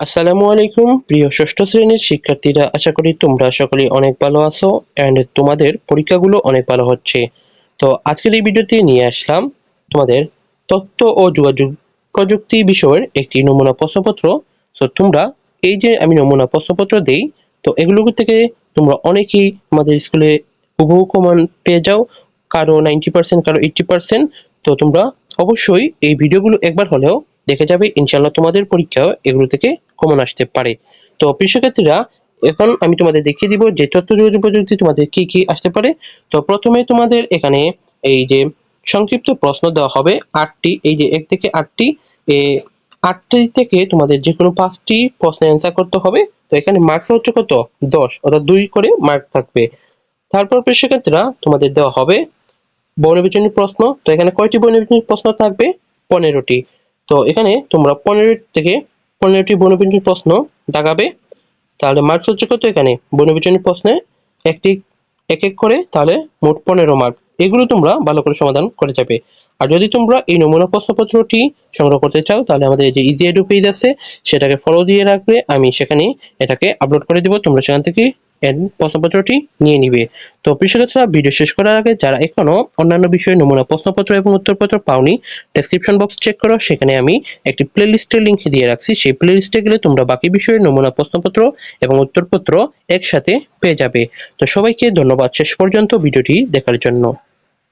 আসসালামু আলাইকুম, প্রিয় ষষ্ঠ শ্রেণির শিক্ষার্থীরা। আশা করি তোমরা সকলে অনেক ভালো আছো অ্যান্ড তোমাদের পরীক্ষাগুলো অনেক ভালো হচ্ছে। তো আজকের এই ভিডিওতে নিয়ে আসলাম তোমাদের তথ্য ও যোগাযোগ প্রযুক্তি বিষয়ের একটি নমুনা প্রশ্নপত্র। তো তোমরা এই যে আমি নমুনা প্রশ্নপত্র দেই, তো এগুলো থেকে তোমরা অনেকেই আমাদের স্কুলে হুবহু কমান পেয়ে যাও, কারও নাইনটি পার্সেন্ট কারও এইটটি পার্সেন্ট তো তোমরা অবশ্যই এই ভিডিওগুলো একবার হলেও দেখে যাবে ইনশাল্লাহ তোমাদের পরীক্ষাও এগুলো থেকে কমন আসতে পারে। তো প্রিয় শিক্ষার্থীরা, এখন আমি তোমাদের দেখিয়ে দিব যে তথ্য যোগাযোগ প্রযুক্তি তোমাদের কি কি আসতে পারে। তো প্রথমে তোমাদের এখানে এই যে সংক্ষিপ্ত প্রশ্ন দেওয়া হবে, আটটি, এই যে এক থেকে আটটি, এ আটটি থেকে তোমাদের যে কোনো পাঁচটি প্রশ্নের অ্যান্সার করতে হবে। তো এখানে মার্কস হচ্ছে কত? দশ, অর্থাৎ দুই করে মার্ক থাকবে। তারপর শিক্ষার্থীরা, তোমাদের দেওয়া হবে বর্ণবিচনী প্রশ্ন। তো এখানে কয়টি বর্ণবিচনী প্রশ্ন থাকবে? পনেরোটি। তো এখানে তোমরা পনেরো থেকে পনেরোটি বর্ণবিচনী প্রশ্ন দাগাবে। তাহলে মার্কস হচ্ছে কত এখানে? বর্ণবিচনী প্রশ্নে একটি এক এক করে তাহলে মোট পনেরো মার্ক এগুলো তোমরা ভালো করে সমাধান করে যাবে। আর যদি তোমরা এই নমুনা প্রশ্নপত্রটি সংগ্রহ করতে চাও, তাহলে আমাদের যে ইজি এডু পেজ আছে, সেটাকে ফলো দিয়ে রাখবে। আমি সেখানে এটাকে আপলোড করে দিব। তোমরা সেখান থেকে এর প্রশ্নপত্রটি নিয়ে নিবে। তো প্রিয় ভিডিও শেষ করার আগে যারা এখনও অন্যান্য বিষয়ে নমুনা প্রশ্নপত্র এবং উত্তরপত্র পাওনি ডেসক্রিপশন বক্স চেক করো। সেখানে আমি একটি প্লেলিস্টের লিংক দিয়ে রাখছি। সেই প্লেলিস্টে গেলে তোমরা বাকি বিষয়ে নমুনা প্রশ্নপত্র এবং উত্তরপত্র একসাথে পেয়ে যাবে। তো সবাইকে ধন্যবাদ শেষ পর্যন্ত ভিডিওটি দেখার জন্য।